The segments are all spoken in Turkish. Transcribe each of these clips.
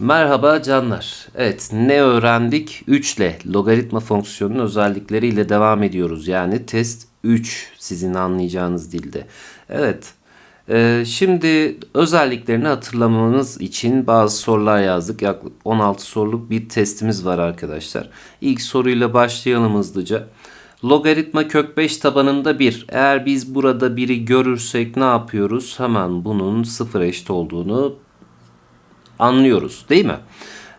Merhaba canlar. Evet ne öğrendik? 3 ile logaritma fonksiyonunun özellikleriyle devam ediyoruz. Yani test 3 sizin anlayacağınız dilde. Evet. e, şimdi özelliklerini hatırlamanız için bazı sorular yazdık. Yaklaşık 16 soruluk bir testimiz var arkadaşlar. İlk soruyla başlayalım hızlıca. Logaritma kök 5 tabanında 1. Eğer biz burada 1'i görürsek ne yapıyoruz? Hemen bunun sıfır eşit olduğunu anlıyoruz değil mi?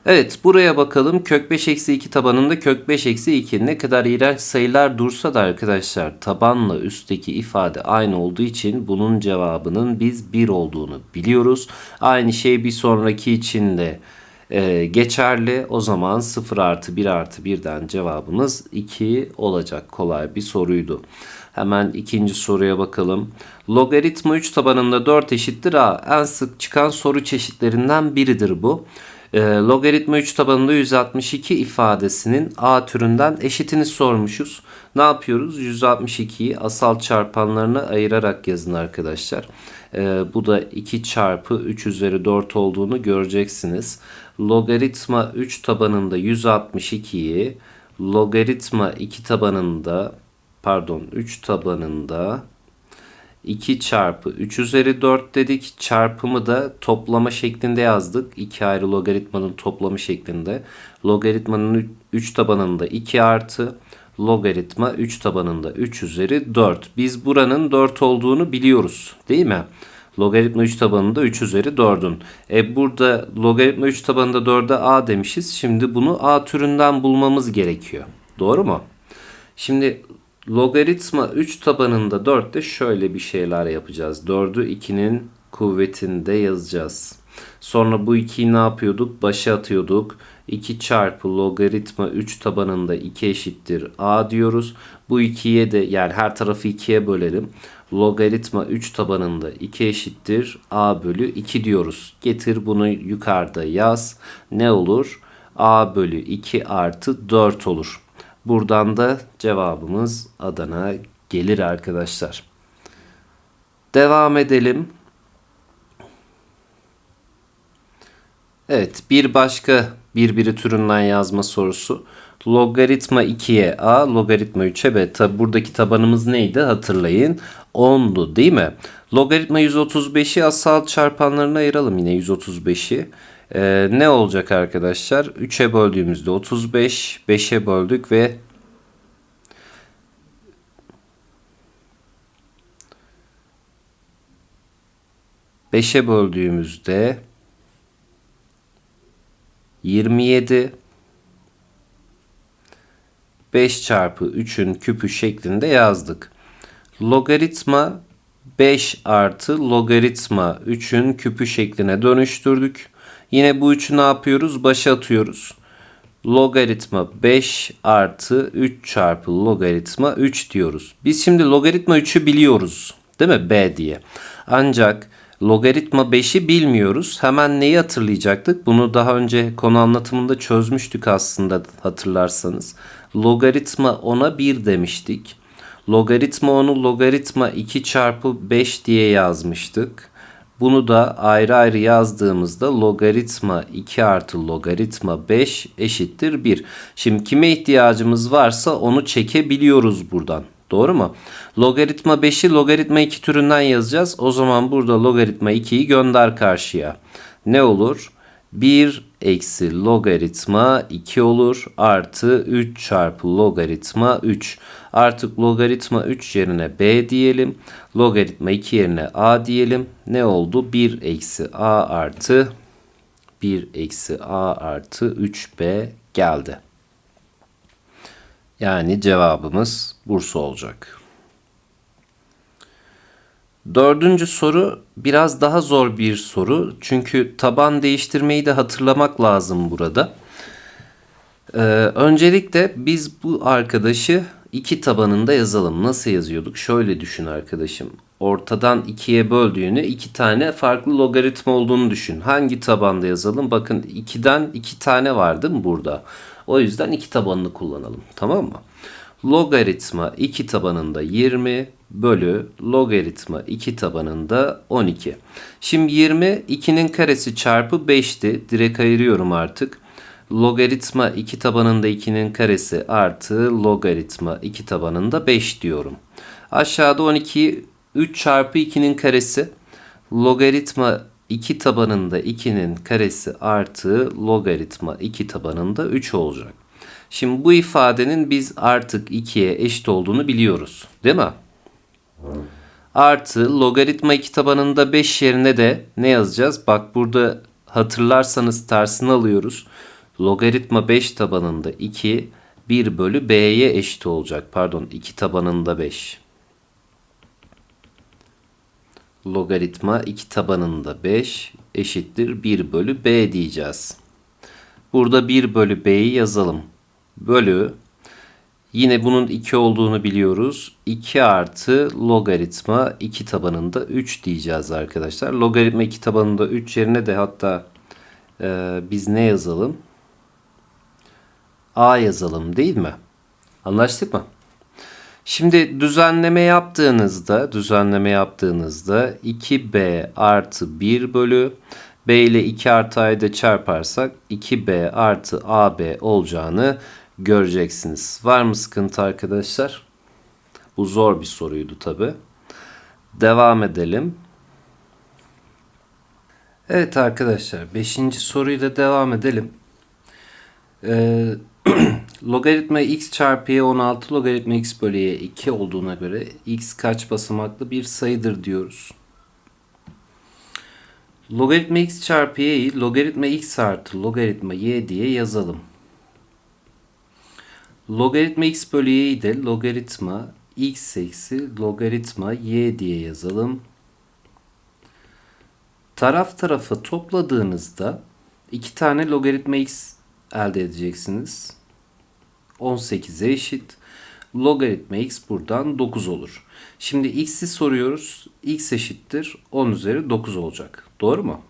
Evet buraya bakalım kök 5 eksi 2 tabanında kök 5 eksi 2 ne kadar iğrenç sayılar dursa da arkadaşlar tabanla üstteki ifade aynı olduğu için bunun cevabının biz 1 olduğunu biliyoruz. Aynı şey bir sonraki için de e, geçerli. O zaman 0 artı 1 artı 1'den cevabımız 2 olacak. Kolay bir soruydu. Hemen ikinci soruya bakalım. Logaritma 3 tabanında 4 eşittir a. En sık çıkan soru çeşitlerinden biridir bu. E, logaritma 3 tabanında 162 ifadesinin a türünden eşitini sormuşuz. Ne yapıyoruz? 162'yi asal çarpanlarına ayırarak yazın arkadaşlar. E, bu da 2 çarpı 3 üzeri 4 olduğunu göreceksiniz. Logaritma 3 tabanında 162'yi logaritma 2 tabanında pardon 3 tabanında 2 çarpı 3 üzeri 4 dedik. Çarpımı da toplama şeklinde yazdık. 2 ayrı logaritmanın toplamı şeklinde. Logaritmanın 3 tabanında 2 artı logaritma 3 tabanında 3 üzeri 4. Biz buranın 4 olduğunu biliyoruz değil mi? Logaritma 3 tabanında 3 üzeri 4'ün. E burada logaritma 3 tabanında 4'e a demişiz. Şimdi bunu a türünden bulmamız gerekiyor. Doğru mu? Şimdi logaritma 3 tabanında 4'te şöyle bir şeyler yapacağız. 4'ü 2'nin kuvvetinde yazacağız. Sonra bu 2'yi ne yapıyorduk? Başa atıyorduk. 2 çarpı logaritma 3 tabanında 2 eşittir a diyoruz. Bu 2'ye de yani her tarafı 2'ye bölelim. Logaritma 3 tabanında 2 eşittir a bölü 2 diyoruz. Getir bunu yukarıda yaz. Ne olur? a bölü 2 artı 4 olur. Buradan da cevabımız Adana gelir arkadaşlar. Devam edelim. Evet bir başka birbiri türünden yazma sorusu. Logaritma 2'ye a, logaritma 3'e b. Tabi buradaki tabanımız neydi hatırlayın. 10'du değil mi? Logaritma 135'i asal çarpanlarına ayıralım yine 135'i. Ee, ne olacak arkadaşlar? 3'e böldüğümüzde 35, 5'e böldük ve Beşe böldüğümüzde 27 5 çarpı 3'ün küpü şeklinde yazdık. Logaritma 5 artı logaritma 3'ün küpü şekline dönüştürdük. Yine bu 3'ü ne yapıyoruz? Başa atıyoruz. Logaritma 5 artı 3 çarpı logaritma 3 diyoruz. Biz şimdi logaritma 3'ü biliyoruz. Değil mi? B diye. Ancak logaritma 5'i bilmiyoruz. Hemen neyi hatırlayacaktık? Bunu daha önce konu anlatımında çözmüştük aslında hatırlarsanız. Logaritma 10'a 1 demiştik. Logaritma 10'u logaritma 2 çarpı 5 diye yazmıştık. Bunu da ayrı ayrı yazdığımızda logaritma 2 artı logaritma 5 eşittir 1. Şimdi kime ihtiyacımız varsa onu çekebiliyoruz buradan. Doğru mu? Logaritma 5'i logaritma 2 türünden yazacağız. O zaman burada logaritma 2'yi gönder karşıya. Ne olur? 1 eksi logaritma 2 olur. Artı 3 çarpı logaritma 3. Artık logaritma 3 yerine b diyelim. Logaritma 2 yerine a diyelim. Ne oldu? 1 eksi a artı 1 eksi a artı 3b geldi. Yani cevabımız Bursa olacak. Dördüncü soru biraz daha zor bir soru. Çünkü taban değiştirmeyi de hatırlamak lazım burada. Ee, öncelikle biz bu arkadaşı iki tabanında yazalım. Nasıl yazıyorduk? Şöyle düşün arkadaşım. Ortadan ikiye böldüğünü iki tane farklı logaritma olduğunu düşün. Hangi tabanda yazalım? Bakın 2'den iki tane var değil mi burada? O yüzden iki tabanını kullanalım. Tamam mı? Logaritma 2 tabanında 20 bölü logaritma 2 tabanında 12. Şimdi 20 2'nin karesi çarpı 5'ti. Direkt ayırıyorum artık. Logaritma 2 tabanında 2'nin karesi artı logaritma 2 tabanında 5 diyorum. Aşağıda 12 3 çarpı 2'nin karesi. Logaritma 2 tabanında 2'nin karesi artı logaritma 2 tabanında 3 olacak. Şimdi bu ifadenin biz artık 2'ye eşit olduğunu biliyoruz. Değil mi? Artı logaritma 2 tabanında 5 yerine de ne yazacağız? Bak burada hatırlarsanız tersini alıyoruz. Logaritma 5 tabanında 2 1 bölü b'ye eşit olacak. Pardon 2 tabanında 5. Logaritma 2 tabanında 5 eşittir 1 bölü b diyeceğiz. Burada 1 bölü b'yi yazalım. Bölü Yine bunun 2 olduğunu biliyoruz. 2 artı logaritma 2 tabanında 3 diyeceğiz arkadaşlar. Logaritma 2 tabanında 3 yerine de hatta e, biz ne yazalım? A yazalım değil mi? Anlaştık mı? Şimdi düzenleme yaptığınızda düzenleme yaptığınızda 2b artı 1 bölü b ile 2 artı a'yı da çarparsak 2b artı ab olacağını göreceksiniz. Var mı sıkıntı arkadaşlar? Bu zor bir soruydu tabi. Devam edelim. Evet arkadaşlar 5. soruyla devam edelim. Ee, logaritma x çarpı y 16 logaritma x bölü y 2 olduğuna göre x kaç basamaklı bir sayıdır diyoruz. Logaritma x çarpı y'yi logaritma x artı logaritma y diye yazalım. Logaritma x bölü y'yi de logaritma x eksi logaritma y diye yazalım. Taraf tarafa topladığınızda iki tane logaritma x elde edeceksiniz. 18'e eşit. Logaritma x buradan 9 olur. Şimdi x'i soruyoruz. x eşittir 10 üzeri 9 olacak. Doğru mu?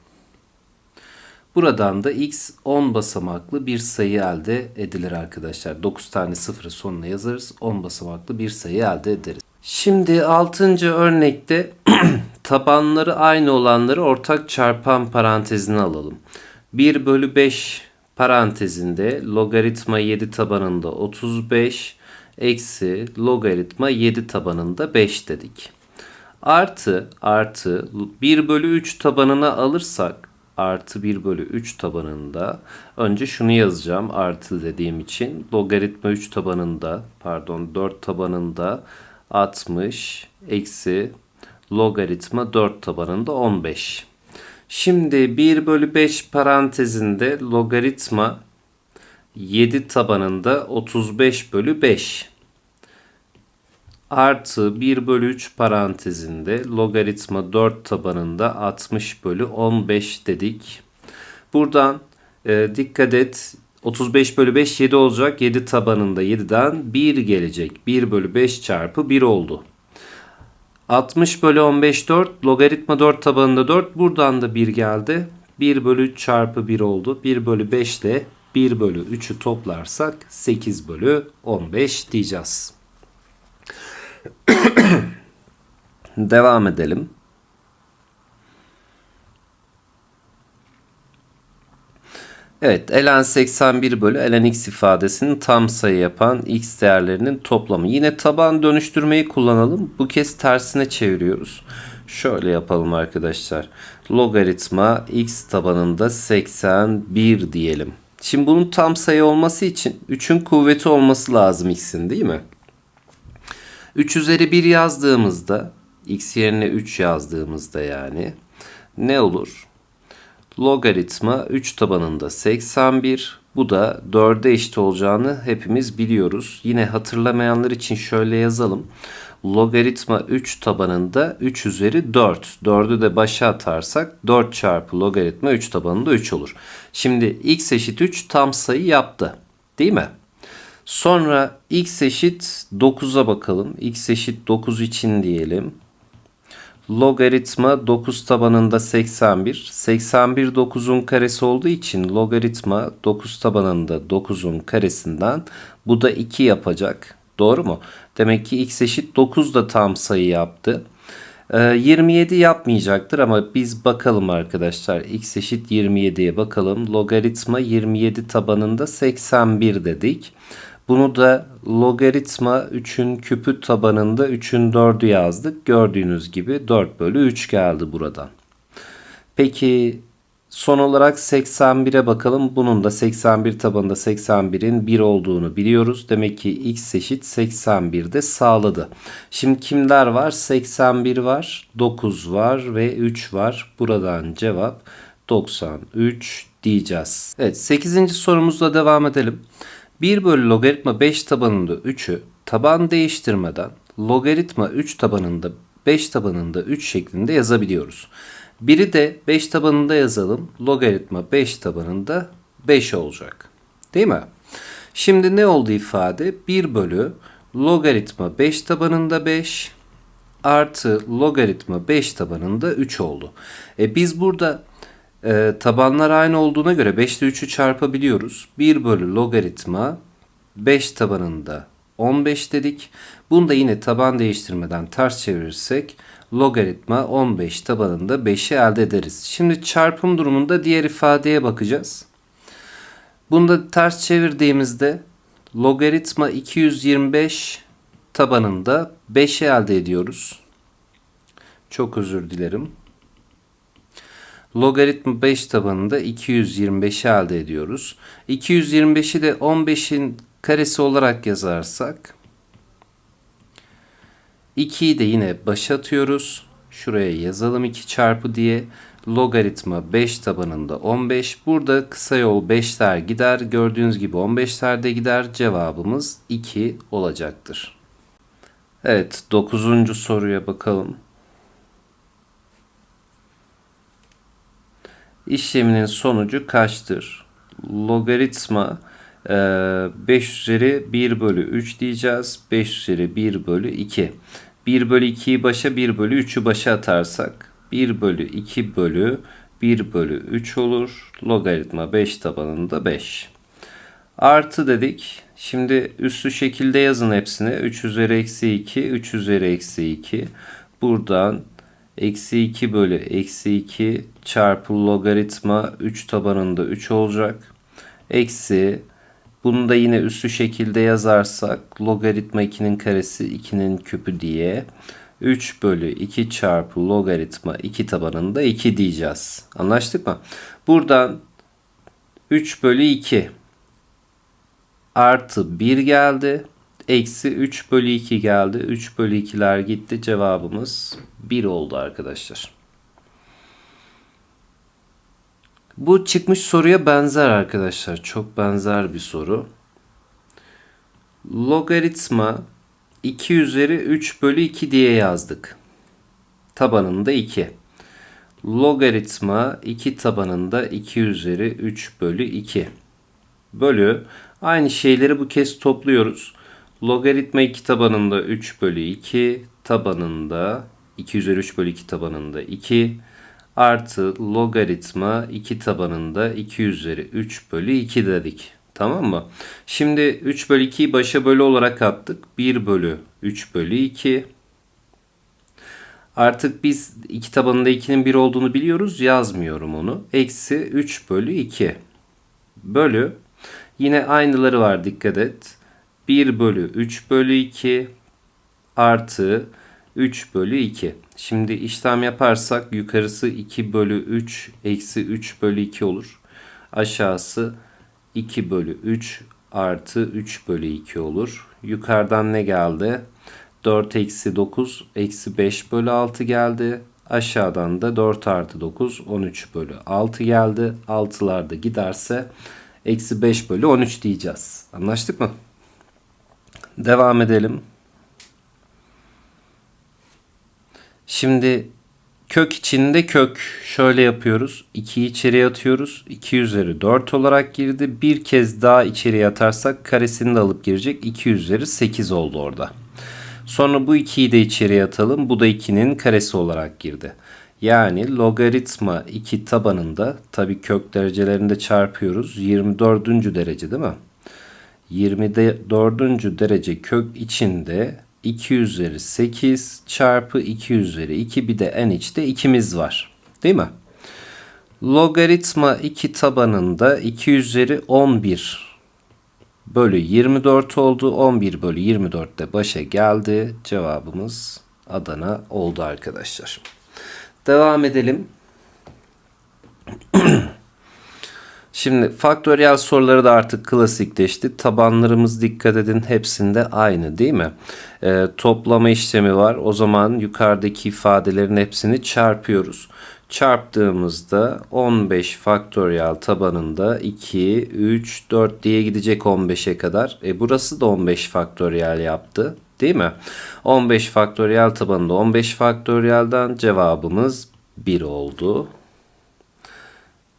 Buradan da x 10 basamaklı bir sayı elde edilir arkadaşlar. 9 tane sıfırı sonuna yazarız. 10 basamaklı bir sayı elde ederiz. Şimdi 6. örnekte tabanları aynı olanları ortak çarpan parantezine alalım. 1 bölü 5 parantezinde logaritma 7 tabanında 35 eksi logaritma 7 tabanında 5 dedik. Artı artı 1 bölü 3 tabanına alırsak artı 1 bölü 3 tabanında. Önce şunu yazacağım artı dediğim için. Logaritma 3 tabanında pardon 4 tabanında 60 eksi logaritma 4 tabanında 15. Şimdi 1 bölü 5 parantezinde logaritma 7 tabanında 35 bölü 5 artı 1 bölü 3 parantezinde logaritma 4 tabanında 60 bölü 15 dedik. Buradan e, dikkat et 35 bölü 5 7 olacak. 7 tabanında 7'den 1 gelecek. 1 bölü 5 çarpı 1 oldu. 60 bölü 15 4 logaritma 4 tabanında 4 buradan da 1 geldi. 1 bölü 3 çarpı 1 oldu. 1 bölü 5 ile 1 bölü 3'ü toplarsak 8 bölü 15 diyeceğiz. Devam edelim. Evet, ln 81 bölü ln x ifadesinin tam sayı yapan x değerlerinin toplamı. Yine taban dönüştürmeyi kullanalım. Bu kez tersine çeviriyoruz. Şöyle yapalım arkadaşlar. Logaritma x tabanında 81 diyelim. Şimdi bunun tam sayı olması için 3'ün kuvveti olması lazım x'in değil mi? 3 üzeri 1 yazdığımızda x yerine 3 yazdığımızda yani ne olur? Logaritma 3 tabanında 81. Bu da 4'e eşit olacağını hepimiz biliyoruz. Yine hatırlamayanlar için şöyle yazalım. Logaritma 3 tabanında 3 üzeri 4. 4'ü de başa atarsak 4 çarpı logaritma 3 tabanında 3 olur. Şimdi x eşit 3 tam sayı yaptı. Değil mi? Sonra x eşit 9'a bakalım. x eşit 9 için diyelim. Logaritma 9 tabanında 81. 81 9'un karesi olduğu için logaritma 9 tabanında 9'un karesinden bu da 2 yapacak. Doğru mu? Demek ki x eşit 9 da tam sayı yaptı. Ee, 27 yapmayacaktır ama biz bakalım arkadaşlar. x eşit 27'ye bakalım. Logaritma 27 tabanında 81 dedik. Bunu da logaritma 3'ün küpü tabanında 3'ün 4'ü yazdık. Gördüğünüz gibi 4 bölü 3 geldi buradan. Peki son olarak 81'e bakalım. Bunun da 81 tabanında 81'in 1 olduğunu biliyoruz. Demek ki x eşit 81 de sağladı. Şimdi kimler var? 81 var, 9 var ve 3 var. Buradan cevap 93 diyeceğiz. Evet 8. sorumuzla devam edelim. 1 bölü logaritma 5 tabanında 3'ü taban değiştirmeden logaritma 3 tabanında 5 tabanında 3 şeklinde yazabiliyoruz. Biri de 5 tabanında yazalım. Logaritma 5 tabanında 5 olacak. Değil mi? Şimdi ne oldu ifade? 1 bölü logaritma 5 tabanında 5 artı logaritma 5 tabanında 3 oldu. E biz burada e, tabanlar aynı olduğuna göre 5 ile 3'ü çarpabiliyoruz. 1 bölü logaritma 5 tabanında 15 dedik. Bunu da yine taban değiştirmeden ters çevirirsek logaritma 15 tabanında 5'i elde ederiz. Şimdi çarpım durumunda diğer ifadeye bakacağız. Bunu da ters çevirdiğimizde logaritma 225 tabanında 5'i elde ediyoruz. Çok özür dilerim. Logaritma 5 tabanında 225'i elde ediyoruz. 225'i de 15'in karesi olarak yazarsak 2'yi de yine başa atıyoruz. Şuraya yazalım 2 çarpı diye. Logaritma 5 tabanında 15. Burada kısa yol 5'ler gider. Gördüğünüz gibi 15'ler de gider. Cevabımız 2 olacaktır. Evet 9. soruya bakalım. İşleminin sonucu kaçtır? Logaritma 5 üzeri 1 bölü 3 diyeceğiz. 5 üzeri 1 bölü 2. 1 bölü 2'yi başa 1 bölü 3'ü başa atarsak 1 bölü 2 bölü 1 bölü 3 olur. Logaritma 5 tabanında 5. Artı dedik. Şimdi üstü şekilde yazın hepsini. 3 üzeri eksi 2, 3 üzeri eksi 2. Buradan eksi 2 bölü eksi 2 çarpı logaritma 3 tabanında 3 olacak. Eksi bunu da yine üstü şekilde yazarsak logaritma 2'nin karesi 2'nin küpü diye 3 bölü 2 çarpı logaritma 2 tabanında 2 diyeceğiz. Anlaştık mı? Buradan 3 bölü 2 artı 1 geldi. Eksi 3 bölü 2 geldi. 3 bölü 2'ler gitti. Cevabımız 1 oldu arkadaşlar. Bu çıkmış soruya benzer arkadaşlar. Çok benzer bir soru. Logaritma 2 üzeri 3 bölü 2 diye yazdık. Tabanında 2. Logaritma 2 tabanında 2 üzeri 3 bölü 2. Bölü. Aynı şeyleri bu kez topluyoruz. Logaritma 2 tabanında 3 bölü 2. Tabanında 2 üzeri 3 bölü 2 tabanında 2 artı logaritma 2 tabanında 2 üzeri 3 bölü 2 dedik. Tamam mı? Şimdi 3 bölü 2'yi başa bölü olarak attık. 1 bölü 3 bölü 2. Artık biz 2 tabanında 2'nin 1 olduğunu biliyoruz. Yazmıyorum onu. Eksi 3 bölü 2. Bölü. Yine aynıları var dikkat et. 1 bölü 3 bölü 2 artı 3 bölü 2. Şimdi işlem yaparsak yukarısı 2 bölü 3 eksi 3 bölü 2 olur. Aşağısı 2 bölü 3 artı 3 bölü 2 olur. Yukarıdan ne geldi? 4 eksi 9 eksi 5 bölü 6 geldi. Aşağıdan da 4 artı 9 13 bölü 6 geldi. 6'lar da giderse eksi 5 bölü 13 diyeceğiz. Anlaştık mı? Devam edelim. Şimdi kök içinde kök şöyle yapıyoruz. 2'yi içeriye atıyoruz. 2 üzeri 4 olarak girdi. Bir kez daha içeriye atarsak karesini de alıp girecek. 2 üzeri 8 oldu orada. Sonra bu 2'yi de içeriye atalım. Bu da 2'nin karesi olarak girdi. Yani logaritma 2 tabanında tabi kök derecelerinde çarpıyoruz. 24. derece değil mi? 24. derece kök içinde 2 üzeri 8 çarpı 2 üzeri 2 bir de n içte 2'miz var. Değil mi? Logaritma 2 tabanında 2 üzeri 11 bölü 24 oldu. 11 bölü 24 de başa geldi. Cevabımız Adana oldu arkadaşlar. Devam edelim. Şimdi faktöriyel soruları da artık klasikleşti. Tabanlarımız dikkat edin hepsinde aynı değil mi? Ee, toplama işlemi var. O zaman yukarıdaki ifadelerin hepsini çarpıyoruz. Çarptığımızda 15 faktöriyel tabanında 2, 3, 4 diye gidecek 15'e kadar. E burası da 15 faktöriyel yaptı. Değil mi? 15 faktöriyel tabanında 15 faktöriyelden cevabımız 1 oldu.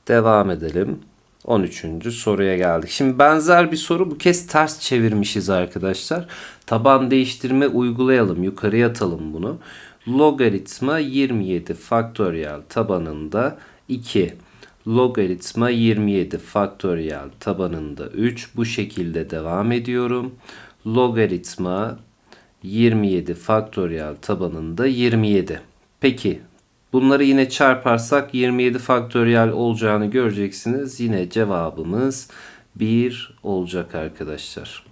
Devam edelim. 13. soruya geldik. Şimdi benzer bir soru bu kez ters çevirmişiz arkadaşlar. Taban değiştirme uygulayalım. Yukarıya atalım bunu. Logaritma 27 faktöriyel tabanında 2. Logaritma 27 faktöriyel tabanında 3. Bu şekilde devam ediyorum. Logaritma 27 faktöriyel tabanında 27. Peki bunları yine çarparsak 27 faktöriyel olacağını göreceksiniz. Yine cevabımız 1 olacak arkadaşlar.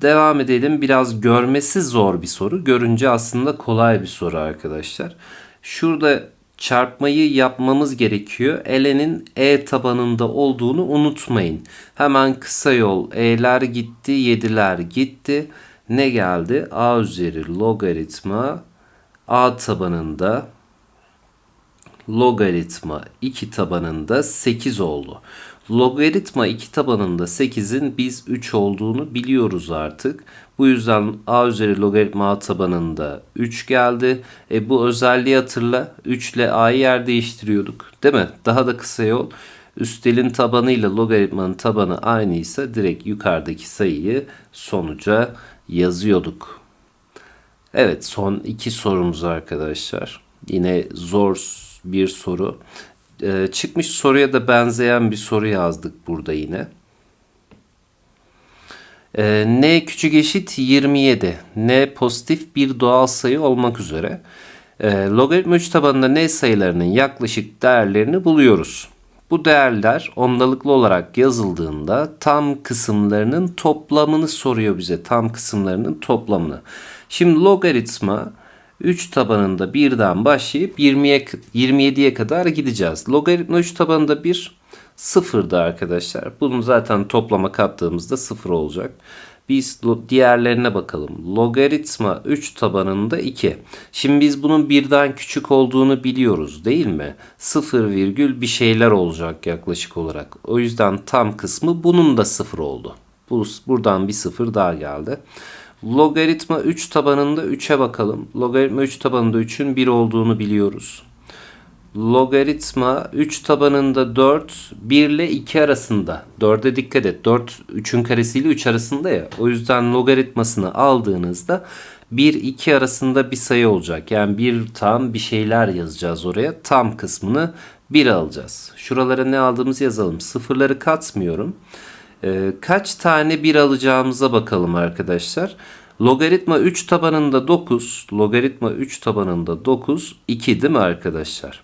Devam edelim. Biraz görmesi zor bir soru. Görünce aslında kolay bir soru arkadaşlar. Şurada çarpmayı yapmamız gerekiyor. Elenin E tabanında olduğunu unutmayın. Hemen kısa yol E'ler gitti, 7'ler gitti. Ne geldi? A üzeri logaritma A tabanında logaritma 2 tabanında 8 oldu. Logaritma 2 tabanında 8'in biz 3 olduğunu biliyoruz artık. Bu yüzden a üzeri logaritma a tabanında 3 geldi. E bu özelliği hatırla. 3 ile a'yı yer değiştiriyorduk. Değil mi? Daha da kısa yol. Üstelin tabanı ile logaritmanın tabanı aynıysa direkt yukarıdaki sayıyı sonuca yazıyorduk. Evet son iki sorumuz arkadaşlar. Yine zor bir soru. Ee, çıkmış soruya da benzeyen bir soru yazdık burada yine. Ee, n küçük eşit 27. n pozitif bir doğal sayı olmak üzere. Ee, logaritma 3 tabanında n sayılarının yaklaşık değerlerini buluyoruz. Bu değerler ondalıklı olarak yazıldığında tam kısımlarının toplamını soruyor bize. Tam kısımlarının toplamını. Şimdi logaritma 3 tabanında birden başlayıp 20'ye 27'ye kadar gideceğiz. Logaritma 3 tabanında 1 sıfırdı arkadaşlar. Bunu zaten toplama kattığımızda sıfır olacak. Biz diğerlerine bakalım. Logaritma 3 tabanında 2. Şimdi biz bunun birden küçük olduğunu biliyoruz değil mi? 0 virgül bir şeyler olacak yaklaşık olarak. O yüzden tam kısmı bunun da 0 oldu. Bu, buradan bir sıfır daha geldi. Logaritma 3 tabanında 3'e bakalım. Logaritma 3 tabanında 3'ün 1 olduğunu biliyoruz. Logaritma 3 tabanında 4 1 ile 2 arasında. 4'e dikkat et. 4 3'ün karesiyle 3 arasında ya. O yüzden logaritmasını aldığınızda 1 2 arasında bir sayı olacak. Yani bir tam bir şeyler yazacağız oraya. Tam kısmını 1 alacağız. Şuralara ne aldığımızı yazalım. Sıfırları katmıyorum. Ee, kaç tane 1 alacağımıza bakalım arkadaşlar. Logaritma 3 tabanında 9. Logaritma 3 tabanında 9. 2 değil mi arkadaşlar?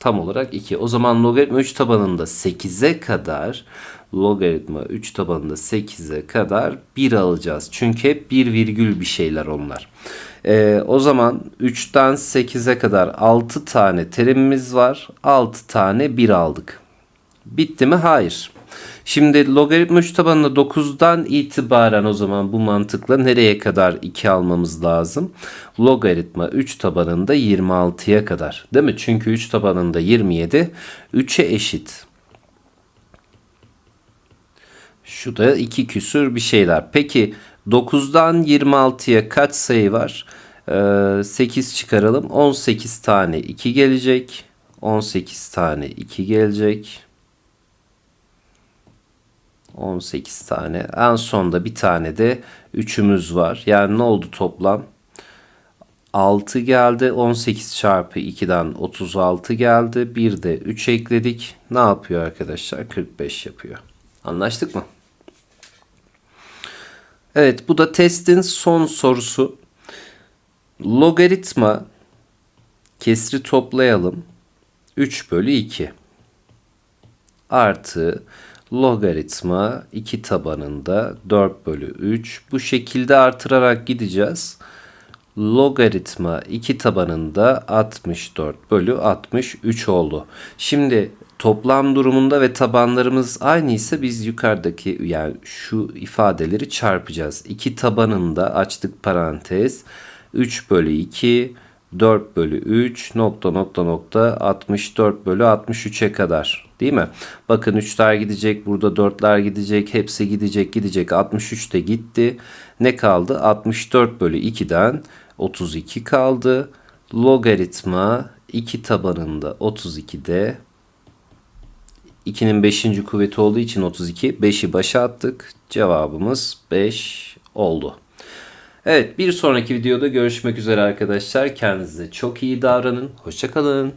Tam olarak 2. O zaman logaritma 3 tabanında 8'e kadar logaritma 3 tabanında 8'e kadar 1 alacağız. Çünkü hep 1 virgül bir şeyler onlar. Ee, o zaman 3'ten 8'e kadar 6 tane terimimiz var. 6 tane 1 aldık. Bitti mi? Hayır. Şimdi logaritma 3 tabanında 9'dan itibaren o zaman bu mantıkla nereye kadar 2 almamız lazım? Logaritma 3 tabanında 26'ya kadar. Değil mi? Çünkü 3 tabanında 27 3'e eşit. Şu da 2 küsür bir şeyler. Peki 9'dan 26'ya kaç sayı var? Ee, 8 çıkaralım. 18 tane 2 gelecek. 18 tane 2 gelecek. 18 tane. En sonda bir tane de 3'ümüz var. Yani ne oldu toplam? 6 geldi. 18 çarpı 2'den 36 geldi. Bir de 3 ekledik. Ne yapıyor arkadaşlar? 45 yapıyor. Anlaştık mı? Evet bu da testin son sorusu. Logaritma kesri toplayalım. 3 bölü 2 artı logaritma 2 tabanında 4 bölü 3 bu şekilde artırarak gideceğiz. Logaritma 2 tabanında 64 bölü 63 oldu. Şimdi toplam durumunda ve tabanlarımız aynı ise biz yukarıdaki yani şu ifadeleri çarpacağız. 2 tabanında açtık parantez 3 bölü 2 4 bölü 3 nokta nokta nokta 64 bölü 63'e kadar değil mi? Bakın 3'ler gidecek burada 4'ler gidecek hepsi gidecek gidecek 63 de gitti. Ne kaldı? 64 bölü 2'den 32 kaldı. Logaritma 2 tabanında 32'de 2'nin 5. kuvveti olduğu için 32. 5'i başa attık. Cevabımız 5 oldu. Evet bir sonraki videoda görüşmek üzere arkadaşlar. Kendinize çok iyi davranın. Hoşçakalın.